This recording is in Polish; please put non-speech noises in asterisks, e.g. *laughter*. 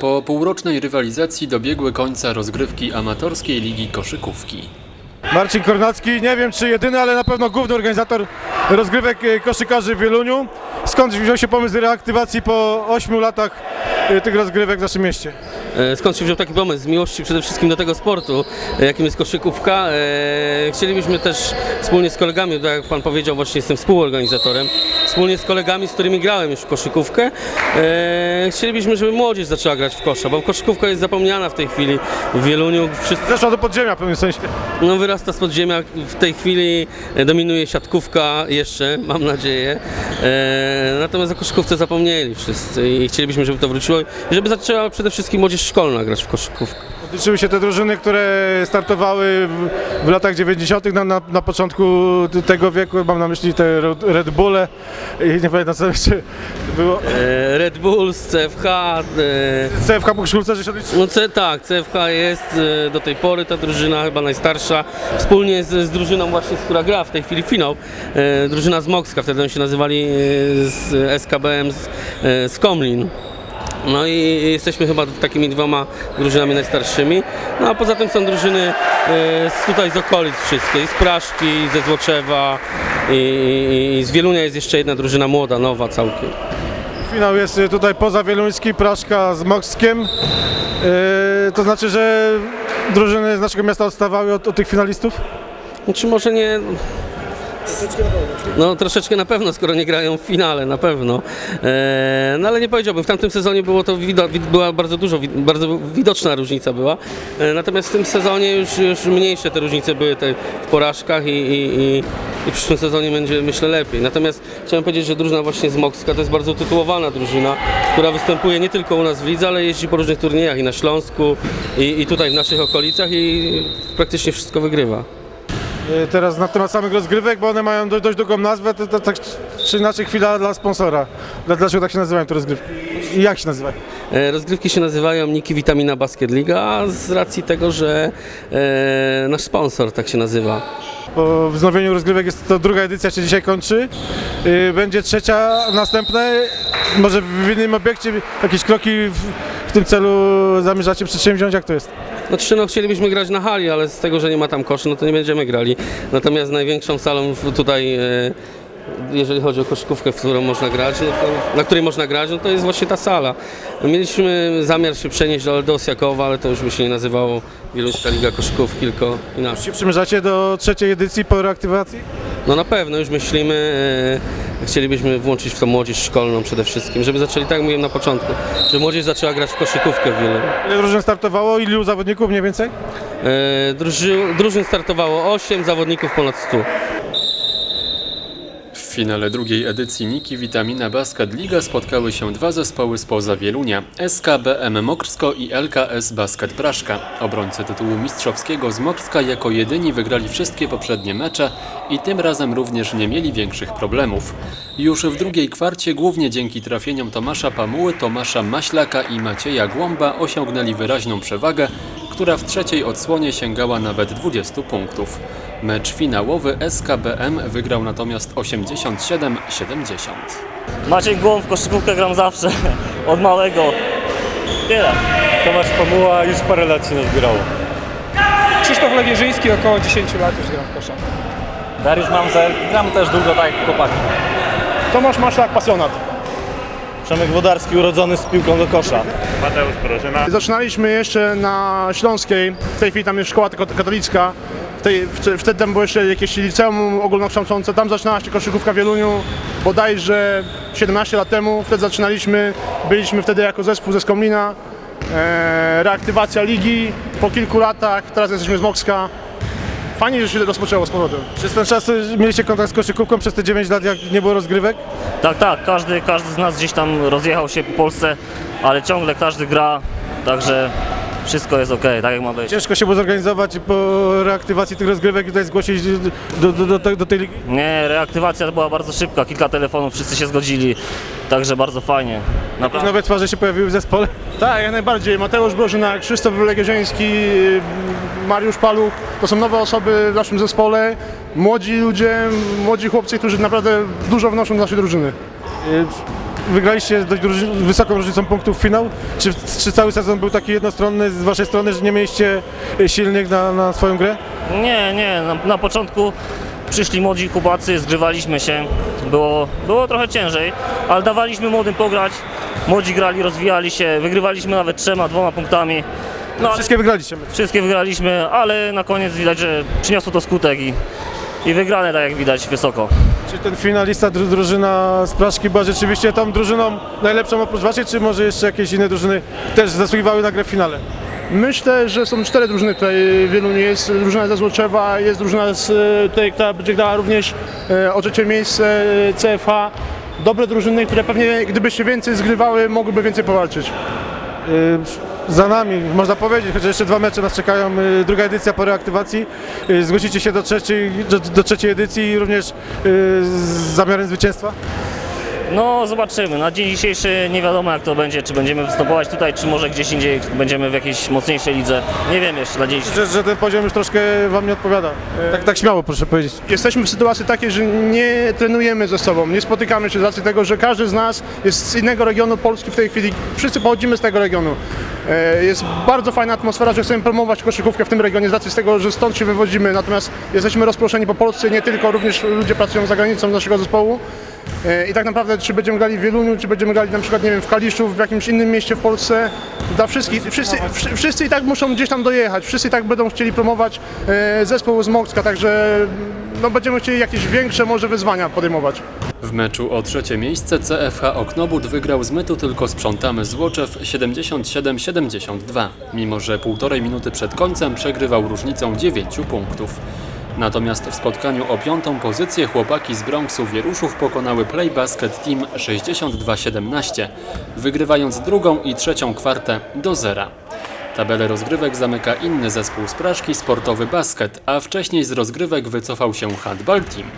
Po półrocznej rywalizacji dobiegły końca rozgrywki amatorskiej ligi koszykówki. Marcin Kornacki, nie wiem czy jedyny, ale na pewno główny organizator rozgrywek e, koszykarzy w Wieluniu. Skąd wziął się pomysł reaktywacji po 8 latach e, tych rozgrywek w naszym mieście? E, Skąd się wziął taki pomysł? Z miłości przede wszystkim do tego sportu, e, jakim jest koszykówka. E, Chcielibyśmy też wspólnie z kolegami, tak jak Pan powiedział, właśnie jestem współorganizatorem, wspólnie z kolegami, z którymi grałem już w koszykówkę, e, chcielibyśmy, żeby młodzież zaczęła grać w kosza, bo koszykówka jest zapomniana w tej chwili w Wieluniu. Wszyscy, Zeszła do podziemia w pewnym sensie. no, wyrasta z podziemia, w tej chwili e, dominuje siatkówka jeszcze, mam nadzieję. E, natomiast o koszykówce zapomnieli wszyscy i chcielibyśmy, żeby to wróciło i żeby zaczęła przede wszystkim młodzież szkolna grać w koszykówkę. Liczyły się te drużyny, które startowały w, latach 90. Na, na, na początku tego wieku, mam na myśli te Red Bulle i nie pamiętam co jeszcze było. E, Red Bulls, CFH, e, CFK Koszulce, że się liczy. no C, tak, CFH jest e, do tej pory ta drużyna chyba najstarsza, wspólnie z, z drużyną właśnie, z która gra w tej chwili finał, drużyna z Mokska, wtedy oni się nazywali z SKBM z, z Komlin. No i jesteśmy chyba takimi dwoma drużynami najstarszymi. No a poza tym są drużyny z tutaj z okolic wszystkie, i z Praszki, i ze Złoczewa, i, i, i z Wielunia jest jeszcze jedna drużyna młoda, nowa całkiem. Finał jest y, tutaj poza Wieluński, Praszka z Mokskiem. Yy, to znaczy, że drużyny z naszego miasta odstawały od, od tych finalistów? Czy może nie. No troszeczkę na pewno, skoro nie grają w finale, na pewno. E, no ale nie powiedziałbym, w tamtym sezonie było to była bardzo dużo, bardzo widoczna różnica była. E, natomiast w tym sezonie już, już mniejsze te różnice były te w porażkach i, i, i, i w przyszłym sezonie będzie myślę lepiej. Natomiast chciałem powiedzieć, że drużyna właśnie z Mokska to jest bardzo utytułowana drużyna, która występuje nie tylko u nas w lidze, ale jeździ po różnych turniejach i na Śląsku i, i tutaj w naszych okolicach i praktycznie wszystko wygrywa. Yy, teraz na temat samych rozgrywek, bo one mają dość, dość długą nazwę, to, to tak czy inaczej chwila dla sponsora. Dla- Dlaczego tak się nazywają te rozgrywki? I jak się nazywają? E, Rozgrywki się nazywają Niki Vitamina Basket Liga z racji tego, że e, nasz sponsor tak się nazywa. Po wznowieniu rozgrywek jest to druga edycja, się dzisiaj kończy. Yy, Będzie trzecia, następne. Może w innym obiekcie jakieś kroki w, w tym celu zamierzacie przedsięwziąć? Jak to jest? Znaczy no chcielibyśmy grać na hali, ale z tego, że nie ma tam koszy, no to nie będziemy grali. Natomiast największą salą tutaj, e, jeżeli chodzi o koszykówkę, w którą można grać, no to, na której można grać, no to jest właśnie ta sala. Mieliśmy zamiar się przenieść do Aldo Osiakowa, ale to już by się nie nazywało Wieluńska Liga Koszykówki, tylko inaczej. Się przymierzacie do trzeciej edycji po reaktywacji? No na pewno, już myślimy, e, chcielibyśmy włączyć w to młodzież szkolną przede wszystkim, żeby zaczęli, tak jak mówiłem na początku, żeby młodzież zaczęła grać w koszykówkę w Wielu. Ile drużyn startowało? Ilu zawodników mniej więcej? E, druży, drużyn startowało 8, zawodników ponad 100. Finale drugiej edycji Niki Witamina Basket Liga spotkały się dwa zespoły spoza Wielunia SKBM Mokrsko i LKS Basket Praszka. Obrońcy tytułu mistrzowskiego z Mokrska jako jedyni wygrali wszystkie poprzednie mecze i tym razem również nie mieli większych problemów. Już w drugiej kwarcie głównie dzięki trafieniom Tomasza Pamuły, Tomasza Maślaka i Macieja Głąba osiągnęli wyraźną przewagę, która w trzeciej odsłonie sięgała nawet 20 punktów. Mecz finałowy SKBM wygrał natomiast 87-70. Maciej Głąb, w koszykówkę gram zawsze, *laughs* od małego. Tyle. Tomasz Pamuła już parę lat się nazbierało. Krzysztof Legierzyński około 10 lat już gra w kosza. Dariusz Mamzer, gram też długo tak jak chłopaki. Tomasz Maszlak, pasjonat. Przemek Wodarski urodzony z piłką do kosza. Mateusz Prożyna. Zaczynaliśmy jeszcze na Śląskiej, w tej chwili tam jest szkoła tylko katolicka. W tej, w, wtedy tam było jeszcze jakieś liceum ogólnokształcące, tam zaczynała się koszykówka w Wieluniu, bodajże 17 lat temu, wtedy zaczynaliśmy, byliśmy wtedy jako zespół ze Skomlina, e, reaktywacja ligi po kilku latach, teraz jesteśmy z Mokska. Fajnie, że się rozpoczęło z powrotem. Przez ten czas y, mieliście kontakt z koszykówką przez te 9 lat, jak nie było rozgrywek? Tak, tak, każdy, każdy z nas gdzieś tam rozjechał się po Polsce, ale ciągle każdy gra, także wszystko jest ok, tak jak ma być. Ciężko się było zorganizować po reaktywacji tych rozgrywek i tutaj zgłosić do, do, do, do, tej ligi. Nie, reaktywacja była bardzo szybka, kilka telefonów, wszyscy się zgodzili, także bardzo fajnie. Naprawdę. Nowe twarze się pojawiły w zespole. Tak, jak najbardziej. Mateusz Brożyna, Krzysztof Legierzyński, Mariusz Paluch. To są nowe osoby w naszym zespole. Młodzi ludzie, młodzi chłopcy, którzy naprawdę dużo wnoszą do naszej drużyny. Wygraliście dość wysoką różnicą punktów finał? Czy, czy cały sezon był taki jednostronny z waszej strony, że nie mieliście y, silnych na, na swoją grę? Nie, nie, na, na początku przyszli młodzi chłopacy, zgrywaliśmy się, było, było trochę ciężej, ale dawaliśmy młodym pograć, młodzi grali, rozwijali się, wygrywaliśmy nawet trzema, dwoma punktami. No, Wszystkie wygraliście. wszystkie wygraliśmy, ale na koniec widać, że przyniosło to skutek i, i wygrane, tak jak widać, wysoko. Czy ten finalista, dru, drużyna z Praszki była rzeczywiście tą drużyną najlepszą oprócz waszej, czy może jeszcze jakieś inne drużyny też zasługiwały na grę w finale? Myślę, że są cztery drużyny tutaj w Wieluniu. Jest drużyna ze Złoczewa, jest drużyna z, e, tutaj, która będzie grała również e, o trzecie miejsce e, CFA. Dobre drużyny, które pewnie gdyby się więcej zgrywały, mogłyby więcej powalczyć. Za nami, można powiedzieć, chociaż jeszcze dwa mecze nas czekają, y, druga edycja po reaktywacji. Y, Zgłosicie się do trzeciej, do, do trzeciej edycji również y, z zamiarem zwycięstwa? No zobaczymy, na dzień dzisiejszy nie wiadomo jak to będzie, czy będziemy występować tutaj, czy może gdzieś indziej będziemy w jakiejś mocniejszej lidze. Nie wiem jeszcze na dzień dzisiejszy. Że, że ten poziom już troszkę wam nie odpowiada. Tak, tak śmiało proszę powiedzieć. Jesteśmy w sytuacji takiej, że nie trenujemy ze sobą, nie spotykamy się z racji tego, że każdy z nas jest z innego regionu Polski w tej chwili. Wszyscy pochodzimy z tego regionu. E, Jest bardzo fajna atmosfera, że chcemy promować koszykówkę w tym regionie z racji z tego, że stąd się wywodzimy. Natomiast jesteśmy rozproszeni po Polsce, nie tylko, również ludzie pracują za granicą naszego zespołu. E, I tak naprawdę, czy będziemy grali w Wieluniu, czy będziemy grali na przykład, nie wiem, w Kaliszu, w jakimś innym mieście w Polsce, dla wszystkich, wszyscy, wszy- wszyscy i tak muszą gdzieś tam dojechać, wszyscy i tak będą chcieli promować e, zespół z Mokska, także no, będziemy chcieli jakieś większe może wyzwania podejmować. W meczu o trzecie miejsce CFH Oknobut wygrał z mytu tylko sprzątamy Złoczew 77-72, mimo że półtorej minuty przed końcem przegrywał różnicą 9 punktów. Natomiast w spotkaniu o piątą pozycję chłopaki z Bronxu Wieruszów pokonały Play Basket Team 62-17, wygrywając drugą i trzecią kwartę do zera. Tabelę rozgrywek zamyka inny zespół z Praszki, sportowy basket, a wcześniej z rozgrywek wycofał się handball team.